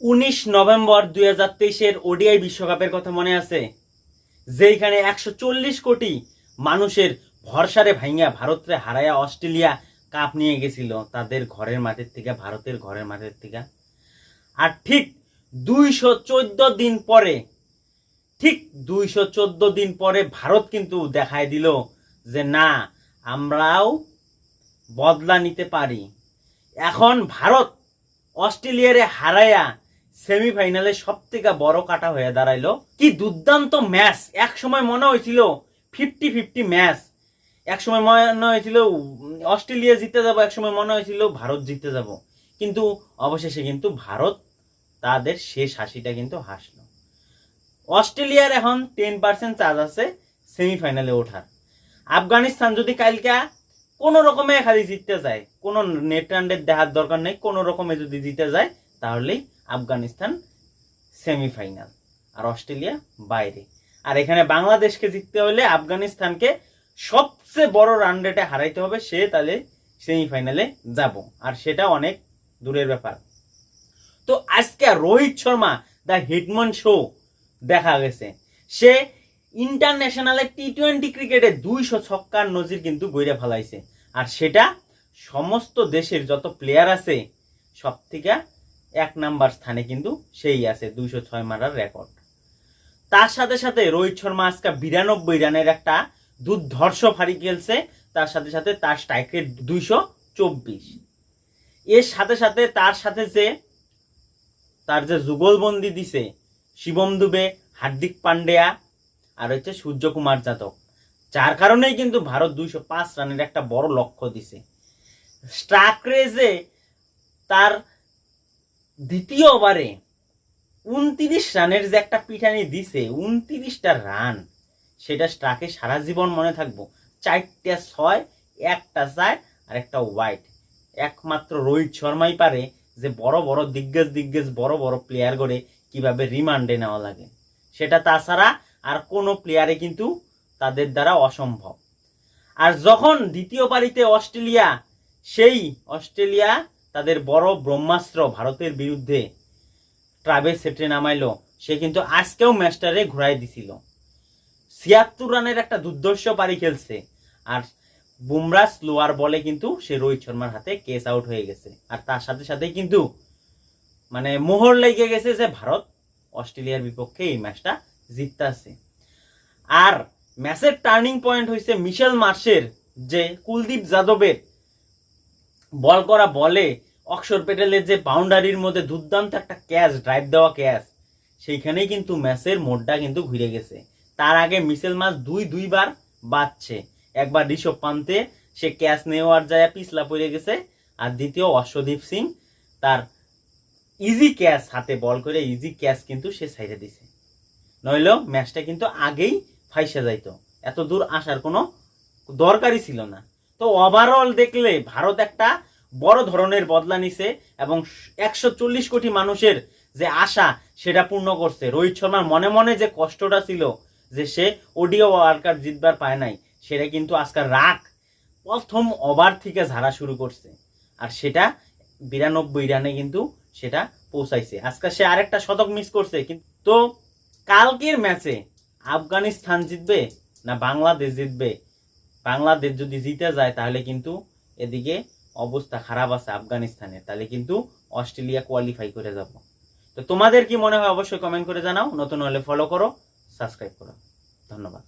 উনিশ নভেম্বর দুই হাজার তেইশের ওডিআই বিশ্বকাপের কথা মনে আছে, যেইখানে একশো চল্লিশ কোটি মানুষের ভরসারে ভাইঙ্গা ভারতরে হারায়া অস্ট্রেলিয়া কাপ নিয়ে গেছিল তাদের ঘরের মাঠের থেকে, ভারতের ঘরের মাঠের থেকে। আর ঠিক দুইশো চোদ্দ দিন পরে, ঠিক দুইশো চোদ্দ দিন পরে ভারত কিন্তু দেখায় দিল যে না, আমরাও বদলা নিতে পারি। এখন ভারত অস্ট্রেলিয়ারে হারায়া সেমিফাইনালে সব থেকে বড় কাটা হয়ে দাঁড়াইলো। কি দুর্দান্ত ম্যাচ! এক সময় মনে হয়েছিল ফিফটি ফিফটি ম্যাচ। এক সময় মনে হয়েছিল অস্ট্রেলিয়া জিতে যাব এক সময় মনে হয়েছিল ভারত জিতে যাব। কিন্তু অবশেষে কিন্তু ভারত তাদের শেষ হাসিটা কিন্তু হাসলো। অস্ট্রেলিয়ার এখন টেন পার্সেন্ট চার্জ আছে সেমিফাইনালে ওঠার। আফগানিস্তান যদি কালকে কোনো রকমে খালি জিততে যায়, কোনো নেট রানের দেখার দরকার নেই, কোনো রকমে যদি জিতে যায়, তাহলেই আফগানিস্তান সেমিফাইনাল আর অস্ট্রেলিয়া বাইরে। আর এখানে বাংলাদেশকে জিততে হলে আফগানিস্তানকে সবচেয়ে বড় রান রেটে হারাইতে হবে, সে তাহলে সেমিফাইনালে যাব। আর সেটা অনেক দূরের ব্যাপার। তো আজকে Rohit Sharma the hitman show দেখা গেছে। সে ইন্টারন্যাশনালে টি টোয়েন্টি ক্রিকেটে দুইশো ছক্কার নজির কিন্তু গইরা ফেলাইছে। আর সেটা সমস্ত দেশের যত প্লেয়ার আছে সব থেকে এক নাম্বার স্থানে কিন্তু সেই আছে দুইশো ছয় মারার রেকর্ড। তার সাথে সাথে রোহিত শর্মা আজকে বিরানব্বই রানের একটা দুর্ধর্ষ ফাড়ি খেলছে, তার সাথে সাথে তার স্ট্রাইক রেট দুইশো চব্বিশ। এর সাথে সাথে তার সাথে যে তার যে যুগলবন্দি দিছে, শিবম দুবে, হার্দিক পান্ডেয়া আর হচ্ছে সূর্যকুমার যাদব, যার কারণেই কিন্তু ভারত দুইশো পাঁচ রানের একটা বড় লক্ষ্য দিছে। স্ট্রাক রেজে তার দ্বিতীয় ওভারে উনত্রিশ রানের যে একটা পিঠানি দিছে, উনত্রিশটা রান, সেটা স্ট্রাকে সারা জীবন মনে থাকব। চারটা ছয়, একটা চার, আর একটা হোয়াইট একমাত্র রোহিত শর্মাই পারে যে বড় বড় দিগ্গজ দিগ্গজ বড় বড় প্লেয়ার করে কীভাবে রিমান্ডে নেওয়া লাগে। সেটা তাছাড়া আর কোনো প্লেয়ারে কিন্তু তাদের দ্বারা অসম্ভব। আর যখন দ্বিতীয় পারিতে অস্ট্রেলিয়া, সেই অস্ট্রেলিয়া তাদের বড় ব্রহ্মাস্ত্র ভারতের বিরুদ্ধে ট্রাভেল সেটে নামাইলো। সে কিন্তু আজকেও ম্যাচটারে ঘুরাই দিছিল। ছিয়াত্তর রানের একটা দুর্দর্শ পারি খেলছে। আর বুমরা স্লোয়ার বলে কিন্তু সে রোহিত শর্মার হাতে কেস আউট হয়ে গেছে। আর তার সাথে সাথে কিন্তু মানে মোহর লেগে গেছে যে ভারত অস্ট্রেলিয়ার বিপক্ষে এই ম্যাচটা জিততেছে। আর ম্যাচের টার্নিং পয়েন্ট হয়েছে মিশেল মার্শের যে কুলদীপ যাদবের বল করা বলে অক্ষর পেটেলের যে বাউন্ডারির মধ্যে দুর্দান্ত একটা ক্যাচ ড্রাইভ দেওয়া ক্যাচ, সেইখানেই কিন্তু ম্যাচের মোডটা কিন্তু ঘুরে গেছে। তার আগে মিশেল মাস দুই দুইবার বাঁচছে। একবার ঋষভ পান্তে, সে ক্যাচ নেওয়ার যায় পিছলা পড়ে গেছে। আর দ্বিতীয় অশ্বদীপ সিং, তার ইজি ক্যাচ, হাতে বল করে ইজি ক্যাচ কিন্তু সে সাইডে দিছে। নইলেও ম্যাচটা কিন্তু আগেই ফাইসা যাইতো। এত দূর আসার কোনো দরকারই ছিল না। তো ওভারঅল দেখলে ভারত একটা বড় ধরনের বদলা নিছে এবং একশো চল্লিশ কোটি মানুষের যে আশা সেটা পূর্ণ করছে। রোহিত শর্মার মনে মনে যে কষ্টটা ছিল যে সে ওডিও ওয়ার্ল্ড কাপ জিতবার পায় নাই, সেটা কিন্তু আজকাল রাগ। প্রথম ওভার থেকে ঝাড়া শুরু করছে। আর সেটা বিরানব্বই রানে কিন্তু সেটা পৌঁছাইছে। আজকে সে আরেকটা শতক মিস করছে, কিন্তু কালকের ম্যাচে আফগানিস্তান জিতবে না বাংলাদেশ জিতবে? বাংলাদেশ যদি জিতে যায়, তাহলে কিন্তু এদিকে অবস্থা খারাপ আছে আফগানিস্তানে। তাহলে কিন্তু অস্ট্রেলিয়া কোয়ালিফাই করে যাব। তো তোমাদের কি মনে হয় অবশ্যই কমেন্ট করে জানাও। নতুন হলে ফলো করো সাবস্ক্রাইব করো। ধন্যবাদ।